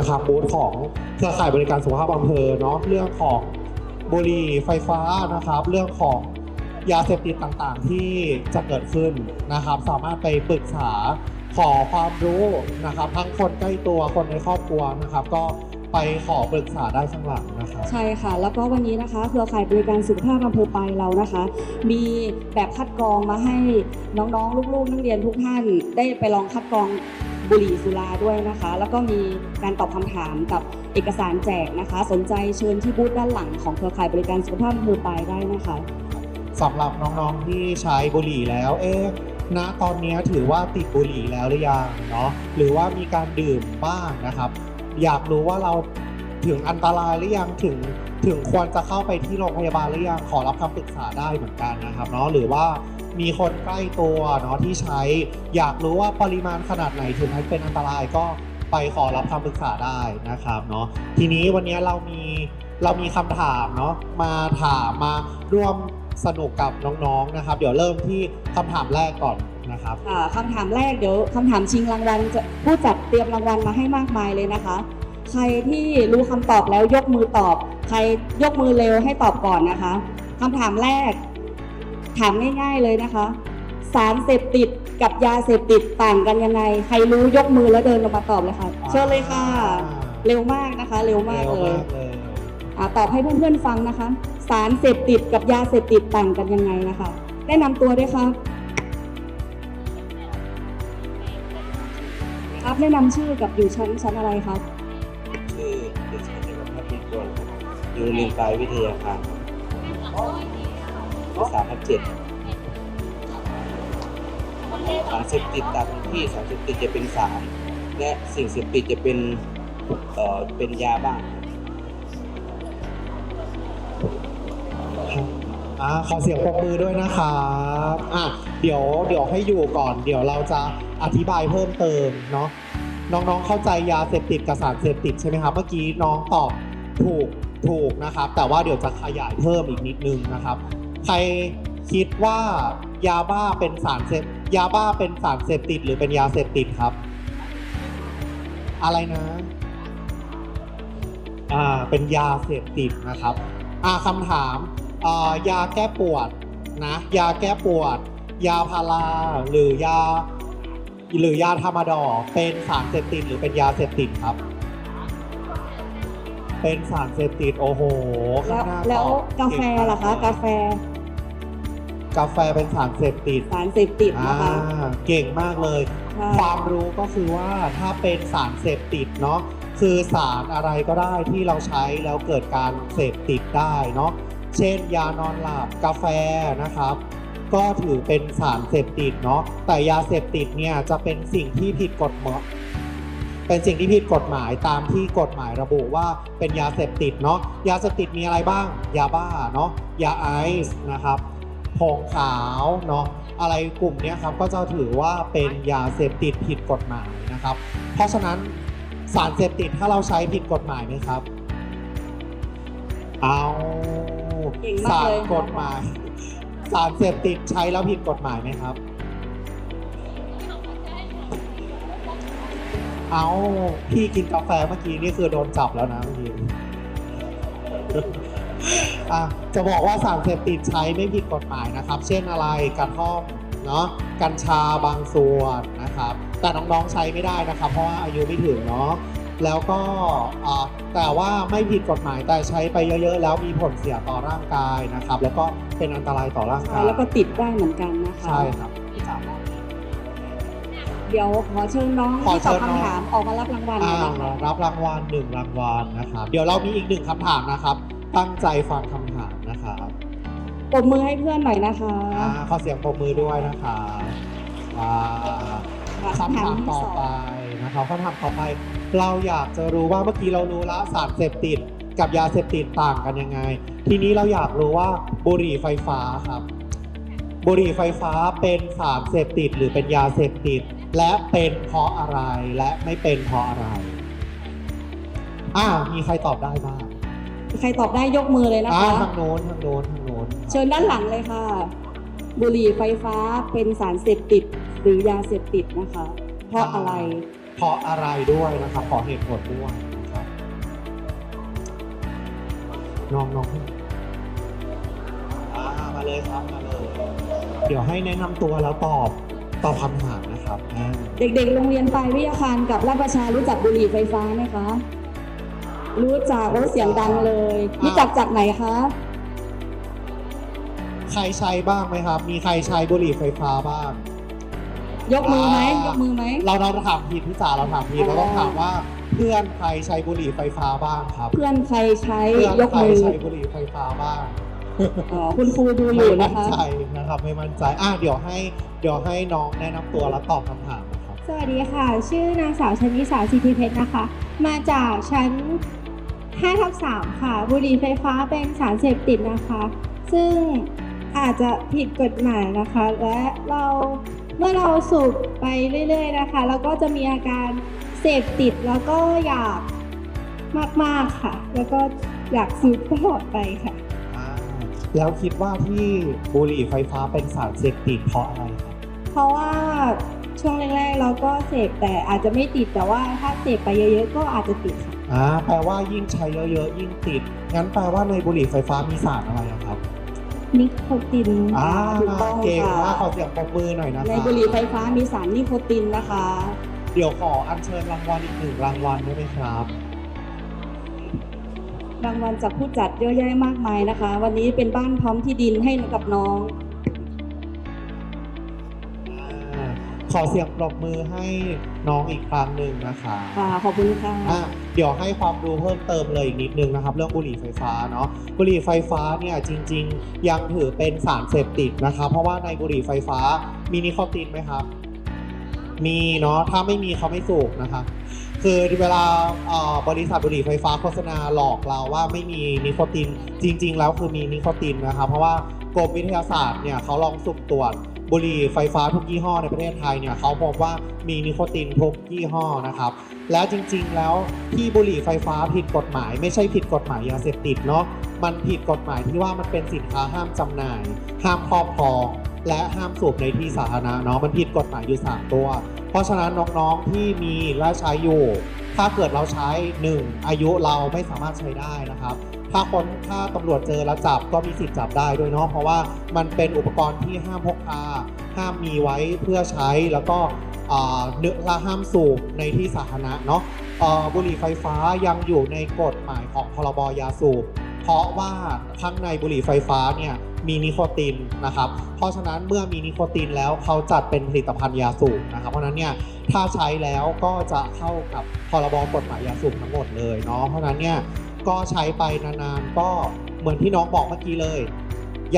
นะครับบูธของเครือข่ายบริการสุขภาพอำเภอเนาะเรื่องของบุหรี่ไฟฟ้านะครับ เรื่องของยาเสพติดต่างๆที่จะเกิดขึ้นนะครับ สามารถไปปรึกษาขอความรู้นะครับ ทั้งคนใกล้ตัวคนในครอบครัวนะครับ ก็ไปขอปรึกษาได้ข้างหลังนะครับใช่ค่ะ แล้วก็วันนี้นะคะเครือข่ายบริการสุขภาพอำเภอไปเรานะคะ มีแบบคัดกรองมาให้น้องๆ ลูกๆ นักเรียนทุกท่านได้ไปลองคัดกรอง บุหรี่สุราด้วยนะคะ แล้วก็มีการตอบคำถามกับเอกสารแจกนะคะ สนใจเชิญที่บูธด้านหลังของเครือข่ายบริการสุขภาพอำเภอปายได้นะคะสำหรับน้องๆที่ใช้บุหรี่แล้ว เอ๊ะณตอนนี้ถือว่าติดบุหรี่แล้วหรือยังเนาะหรือว่ามีการดื่มบ้างนะครับ อยากรู้ว่าเรา ถึงอันตรายหรือยังถึงถึงควรจะเข้าไปที่โรงพยาบาลหรือยังขอรับคำปรึกษาได้เหมือนกันนะครับเนาะหรือว่ามีคนใกล้ตัวเนาะที่ใช้ อยากรู้ว่าปริมาณขนาดไหนถึงให้เป็นอันตรายก็ไปขอรับคำปรึกษาได้นะครับเนาะทีนี้วันนี้เรามีเรามีคำถามเนาะมาถามมาร่วมสนุกกับน้องๆนะครับ เดี๋ยวเริ่มที่คำถามแรกก่อนนะครับค่ะคำถามแรกเดี๋ยวคำถามชิงรางวัลจะผู้จัดเตรียมรางวัลมาให้มากมายเลยนะคะ ใครที่รู้คำตอบแล้วยกมือตอบ ใครยกมือเร็วให้ตอบก่อนนะคะคำถามแรก ถามง่าย ๆเลยนะคะ สารเสพติดกับยาเสพติดต่างกันยังไง ใครรู้ยกมือแล้วเดินลงมาตอบเลยค่ะ เชิญเลยค่ะ เร็วมากนะคะ เร็วมากเร็วเลยมากเลยอ่าตอบให้เพื่อนๆฟังนะคะ สารเสพติดกับยาเสพติดต่างกันยังไงนะคะ แนะนำตัวด้วยครับครับแนะนำชื่อกับอยู่ชั้นชั้นอะไรครับ อยู่โรงเรียนปลายวิทยาคารสามพันเจ็ดสารเสพติดต่างที่สารเสพติดจะเป็นสารและสิ่งเสพติดจะเป็นเอ่อเป็นยาบ้างอ่าขอเสียงปรบมือด้วยนะครับอะเดี๋ยวเดี๋ยวให้อยู่ก่อน เดี๋ยวเราจะอธิบายเพิ่มเติมเนาะน้องๆเข้าใจยาเสพติดกับสารเสพติดใช่ไหมครับ เมื่อกี้น้องตอบถูก ถูกนะครับ แต่ว่าเดี๋ยวจะขยายเพิ่มอีกนิดนึงนะครับ ใครคิดว่ายาบ้าเป็นสารเสพยาบ้าเป็นสารเสพติดหรือเป็นยาเสพติดครับ อะไรนะอ่าเป็นยาเสพติดนะครับอ่าคำถามอ่ายาแก้ปวดนะยาแก้ปวด ยาพาราหรือยาหรือยาธรรมดอเป็นสารเสพติดหรือเป็นยาเสพติดครับ เป็นสารเสพติดโอ้โหแล้วข้างหน้าแล้วตอบกาแฟล่ะคะ กาแฟกาแฟเป็นสารเสพติดสารเสพติดอ่านะคะเก่งมากเลย ใช่ ความรู้ก็คือว่าถ้าเป็นสารเสพติดเนาะคือสารอะไรก็ได้ที่เราใช้แล้วเกิดการเสพติดได้เนาะเช่น ยานอนหลับกาแฟนะครับ ก็ถือเป็นสารเสพติดเนาะแต่ยาเสพติดเนี่ยจะเป็นสิ่งที่ผิดกฎหมาย เป็นสิ่งที่ผิดกฎหมายตามที่กฎหมายระบุว่าเป็นยาเสพติดเนาะยาเสพติดมีอะไรบ้าง ยาบ้าเนาะยาไอซ์นะครับผงขาวเนาะอะไรกลุ่มเนี้ยครับก็จะถือว่าเป็นยาเสพติดผิดกฎหมายนะครับ เพราะฉะนั้นสารเสพติดถ้าเราใช้ผิดกฎหมายไหมครับ เอาเก่งมากสารเลยกฎหมาย สารเสพติดใช้แล้วผิดกฎหมายไหมครับ เอาพี่กินกาแฟเมื่อกี้นี่คือโดนจับแล้วนะเมื่อกี้อะจะบอกว่าสารเสพติดใช้ไม่ผิดกฎหมายนะครับ เช่นอะไรกระท่อมเนาะกัญชาบางส่วนนะครับ แต่น้องๆใช้ไม่ได้นะครับ เพราะว่าอายุไม่ถึงเนาะแล้วก็อ่าแต่ว่าไม่ผิดกฎหมายแต่ใช้ไปเยอะๆ แล้วมีผลเสียต่อร่างกายนะครับ แล้วก็เป็นอันตรายต่อร่างใช่กายแล้วก็ติดได้เหมือนกันนะคะใช่ครับ เดี๋ยวขอเชิญน้องขอที่เชิตอบญน้อง คำถามออกมารับรางวัลหน่อ่าอยนะคะ รับรางวัลหนึ่งรางวัลนะครับ เดี๋ยวเรามีอีกหนึ่งคำถามนะครับ ตั้งใจฟังคำถามนะครับปรบมือให้เพื่อนหน่อยนะคะอ่าขอเสียงปรบมือด้วยนะครับอ่า คำถามต่อไปนะครับคำถามต่อไป เราอยากจะรู้ว่าเมื่อกี้เรารู้แล้วสารเสพติดกับยาเสพติดต่างกันยังไง ทีนี้เราอยากรู้ว่าบุหรี่ไฟฟ้าครับ บุหรี่ไฟฟ้าเป็นสารเสพติดหรือเป็นยาเสพติด และเป็นเพราะอะไรและไม่เป็นเพราะอะไร อ่ามีใครตอบได้บ้างใครตอบได้ยกมือเลยนะอ่าคะ ทางโน้นทางโน้นทางโน้นเชิญด้านหลังเลยค่ะ บุหรี่ไฟฟ้าเป็นสารเสพติดหรือยาเสพติดนะคะ เพราะอะไร เพราะอะไรด้วยนะครับขอเหตุผลด้วยนะครับน้องน้องอ่ามาเลยครับมาเลย เดี๋ยวให้แนะนำตัวแล้วตอบ ตอบคำถามนะครับอ่าเด็กๆ โรงเรียนปลายวิทยาคารกับราชประชารู้จักบุหรี่ไฟฟ้าไหมคะ รู้จักแล้วเสียงดังเลย รู้จักจากไหนคะ ใครใช้บ้างไหมครับ มีใครใช้บุหรี่ไฟฟ้าบ้าง ยกมือไหมอ่ายยกมือไหม เราเราถามผิดพี่จ๋าเราถามผิดเราต้องถามว่าเพื่อนใครใช้บุหรี่ไฟฟ้าบ้างครับ เพื่อนใครใช้เพื่อนยกใครมือ ใช้บุหรี่ไฟฟ้าบ้าง อ๋อคุณครูดูอไม่ยู่มั่นะนคะ ใจนะครับไม่มั่นใจอะเดี๋ยวให้เดี๋ยวให้น้องแนะนำตัวแล้วตอบคำถามนะครับสวัสดีค่ะ ชื่อนางสาวชนิสาสิทธิเพชรนะคะ มาจากชั้น5ทับ3ค่ะ บุหรี่ไฟฟ้าเป็นสารเสพติดนะคะ ซึ่งอาจจะผิดกฎหมายนะคะ และเราเมื่อเราสูบไปเรื่อย ๆ นะคะ แล้วก็จะมีอาการเสพติดแล้วก็อยากมาก ๆ ค่ะ แล้วก็อยากสูบตลอดไปค่ะอ่า แล้วคิดว่าที่บุหรี่ไฟฟ้าเป็นสารเสพติดเพราะอะไรครับเพราะว่าช่วงแรกๆเราก็เสพแต่อาจจะไม่ติดแต่ว่าถ้าเสพไปเยอะๆก็อาจจะติดค่ะอ่าแปลว่ายิ่งใช้เยอะๆยิ่งติด งั้นแปลว่าในบุหรี่ไฟฟ้ามีสารอะไรอะครับนิโคตินอ่าถูกต้องเก่งค่ะมากขอเสียงปรบมือหน่อยนะคในรับบุหรี่ไฟฟ้ามีสารนิโคตินนะคะ เดี๋ยวขออัญเชิญรางวัลอีกหนึ่งรางวัลได้ไหมครับ รางวัลจากผู้จัดเยอะแยะมากมายนะคะ วันนี้เป็นบ้านพร้อมที่ดินให้กับน้อง อ่าขอเสียงปรบมือให้น้องอีกครั้งหนึ่งนะคะค่ะ ขอบคุณค่ะ อะเดี๋ยวให้ความรู้เพิ่มเติมเลยอีกนิดนึงนะครับ เรื่องบุหรี่ไฟฟ้าเนาะบุหรี่ไฟฟ้าเนี่ยจริง ๆ ยังถือเป็นสารเสพติดนะครับเพราะว่าในบุหรี่ไฟฟ้ามีนิโคตินไหมครับ มีเนาะถ้าไม่มีเขาไม่สูบนะครับ คือเวลาบริษัทบุหรี่ไฟฟ้าโฆษณาหลอกเราว่าไม่มีนิโคตินจริง ๆ แล้วคือมีนิโคตินนะครับเพราะว่ากรมวิทยาศาสตร์เนี่ยเขาลองสุ่มตรวจบุหรี่ไฟฟ้าทุกยี่ห้อในประเทศไทยเนี่ยเขาพบว่ามีนิโคตินทุกยี่ห้อนะครับแล้วจริงๆแล้วที่บุหรี่ไฟฟ้าผิดกฎหมาย ไม่ใช่ผิดกฎหมายยาเสพติดเนาะมันผิดกฎหมายที่ว่ามันเป็นสินค้าห้ามจำหน่าย ห้ามครอบครอง และห้ามสูบในที่สาธารณะเนาะมันผิดกฎหมายอยู่3ตัว เพราะฉะนั้นน้องๆที่มีและใช้อยู่ ถ้าเกิดเราใช้ 1 อายุเราไม่สามารถใช้ได้นะครับ ถ้าคนถ้าตำรวจเจอแล้วจับก็มีสิทธิ์จับได้ด้วยเนาะเพราะว่ามันเป็นอุปกรณ์ที่ห้ามพกพาห้ามมีไว้เพื่อใช้แล้วก็เนื้อละห้ามสูบในที่สาธารณะเนาะบุหรี่ไฟฟ้ายังอยู่ในกฎหมายของพรบยาสูบเพราะว่าข้างในบุหรี่ไฟฟ้าเนี่ย มีนิโคตินนะครับ เพราะฉะนั้นเมื่อมีนิโคตินแล้วเขาจัดเป็นผลิตภัณฑ์ยาสูบนะครับ เพราะฉะนั้นเนี่ยถ้าใช้แล้วก็จะเข้ากับพรบกฎหมายยาสูบทั้งหมดเลยเนาะ เพราะฉะนั้นเนี่ยก็ใช้ไปนานๆก็เหมือนที่น้องบอกเมื่อกี้เลย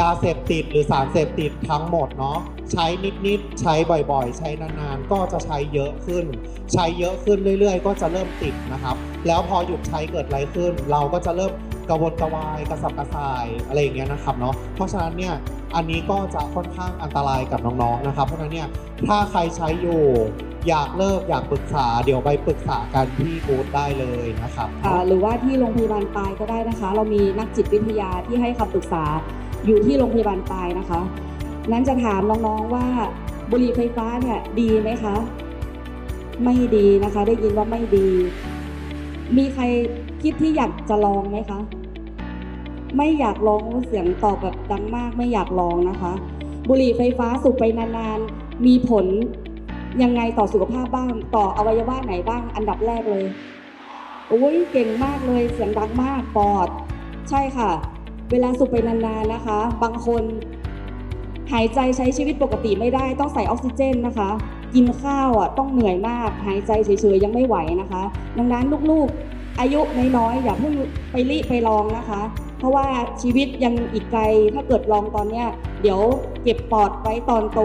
ยาเสพติดหรือสารเสพติดทั้งหมดเนาะใช้นิดๆใช้บ่อยๆ ใช้นานๆ ก็จะใช้เยอะขึ้น ใช้เยอะขึ้นเรื่อย ๆ ก็จะเริ่มติดนะครับ แล้วพอหยุดใช้เกิดอะไรขึ้น เราก็จะเริ่ม กระวนกระวายกระสับกระส่ายอะไรอย่างเงี้ยนะครับเนาะเพราะฉะนั้นเนี่ยอันนี้ก็จะค่อนข้างอันตรายกับน้องๆนะครับ เพราะฉะนั้นเนี่ยถ้าใครใช้อยู่อยากเลิกอยากปรึกษาเดี๋ยวไปปรึกษากันที่บูธได้เลยนะครับหรือว่าที่โรงพยาบาลปลายก็ได้นะคะ เรามีนักจิตวิทยาที่ให้คำปรึกษาอยู่ที่โรงพยาบาลปลายนะคะ นั้นจะถามน้องๆว่าบุหรี่ไฟฟ้าเนี่ยดีไหมคะ ไม่ดีนะคะ ได้ยินว่าไม่ดี มีใคร คิดที่อยากจะลองไหมคะ ไม่อยากลองเสียงตอบแบบดังมากไม่อยากลองนะคะ บุหรี่ไฟฟ้าสูบไปนานๆ มีผลยังไงต่อสุขภาพบ้าง ต่ออวัยวะไหนบ้าง อันดับแรกเลยอุ้ยเก่งมากเลยเสียงดังมากปอด ใช่ค่ะ เวลาสูบไปนานๆนะคะ บางคนหายใจใช้ชีวิตปกติไม่ได้ต้องใส่ออกซิเจนนะคะ กินข้าวอะต้องเหนื่อยมาก หายใจเฉยๆยังไม่ไหวนะคะ ดังนั้นลูกๆ อายุน้อยๆอย่าเพิ่งไปรีบไปลองนะคะ เพราะว่าชีวิตยังอีกไกลถ้าเกิดลองตอนเนี้ยเดี๋ยวเก็บปอดไว้ตอนโต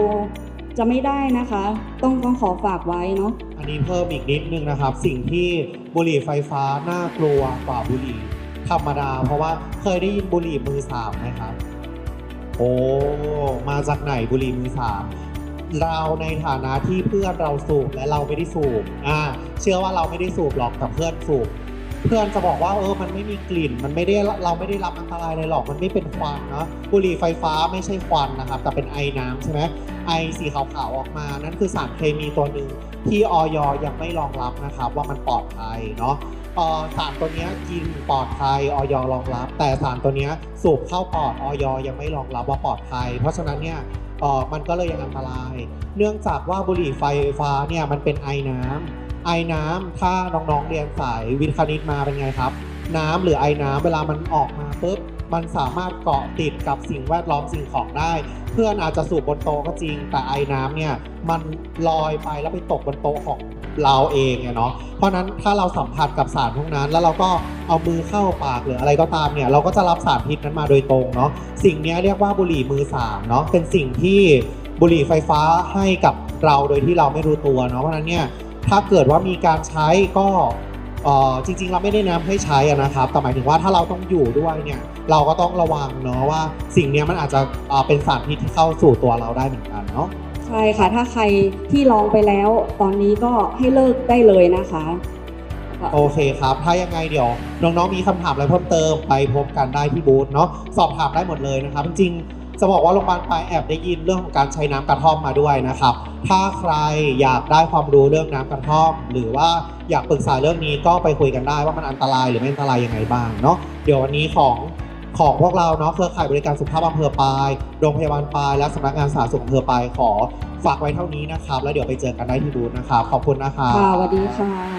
จะไม่ได้นะคะ ต้องต้องขอฝากไว้เนาะอันนี้เพิ่มอีกนิดนึงนะครับ สิ่งที่บุหรี่ไฟฟ้าน่ากลัวกว่าบุหรี่ธรรมดา เพราะว่าเคยได้ยินบุหรี่มือสามไหมครับ โอ้มาจากไหนบุหรี่มือสามเราในฐานะที่เพื่อนเราสูบและเราไม่ได้สูบอ่าเชื่อว่าเราไม่ได้สูบหรอกแต่เพื่อนสูบ เพื่อนจะบอกว่าเออมันไม่มีกลิ่น มันไม่ได้เราไม่ได้รับอันตรายอะไรหรอกมันไม่เป็นควันเนาะบุหรี่ไฟฟ้าไม่ใช่ควันนะครับ แต่เป็นไอน้ำใช่ไหมไอสีขาวๆออกมา นั่นคือสารเคมีตัวหนึ่งที่ออยยังไม่รองรับนะครับ ว่ามันปลอดภัยเนาะสารตัวนี้กินปลอดภัยออยรองรับ แต่สารตัวนี้ยสูบเข้าปอดออยยังไม่รองรับว่าปลอดภัย เพราะฉะนั้นเนี่ยมันก็เลยยังอันตราย เนื่องจากว่าบุหรี่ไฟฟ้าเนี่ยมันเป็นไอน้ำ ไอน้ำถ้าน้องๆเรียนสายวิทย์คณิตมาเป็นไงครับ น้ำหรือไอน้ำเวลามันออกมาปุ๊บมันสามารถเกาะติดกับสิ่งแวดล้อมสิ่งของได้ เพื่อนอาจจะสูบบนโต๊ะก็จริง แต่ไอ้น้ำเนี่ยมันลอยไปแล้วไปตกบนโต๊ะของเราเองเนาะเพราะนั้นถ้าเราสัมผัสกับสารพวกนั้น แล้วเราก็เอามือเข้าปากหรืออะไรก็ตามเนี่ยเราก็จะรับสารพิษนั้นมาโดยตรงเนาะสิ่งนี้เรียกว่าบุหรี่มือสามเนาะเป็นสิ่งที่บุหรี่ไฟฟ้าให้กับเราโดยที่เราไม่รู้ตัวเนาะเพราะนั้นเนี่ย ถ้าเกิดว่ามีการใช้ก็เอ่อจริงๆ เราไม่ได้แนะนำให้ใช้อะนะครับ แต่หมายถึงว่าถ้าเราต้องอยู่ด้วยเนี่ย เราก็ต้องระวังเนาะว่าสิ่งเนี้ยมันอาจจะเอ่อเป็นสารพิษที่เข้าสู่ตัวเราได้เหมือนกันเนาะ ใช่ค่ะ ถ้าใครที่ลองไปแล้ว ตอนนี้ก็ให้เลิกได้เลยนะคะ โอเคครับ ถ้ายังไงเดี๋ยวน้องๆ มีคำถามอะไรเพิ่มเติมไปพบกันได้ที่บูธเนาะ สอบถามได้หมดเลยนะครับ จริงๆ จะบอกว่าโรงพยาบาลปลายแอบได้ยินเรื่องของการใช้น้ำกระท่อมมาด้วยนะครับ ถ้าใครอยากได้ความรู้เรื่องน้ำกระท่อม หรือว่าอยากปรึกษาเรื่องนี้ก็ไปคุยกันได้ว่ามันอันตรายหรือไม่อันตรายยังไงบ้างเนาะเดี๋ยววันนี้ของของพวกเราเนาะเครือข่ายบริการสุขภาพอำเภอปลายโรงพยาบาลปลายและสำนักงานสาธารณสุขอำเภอปลายขอฝากไว้เท่านี้นะครับ แล้วเดี๋ยวไปเจอกันได้ที่บูธนะครับขอบคุณนะครับ ค่ะสวัสดีค่ะ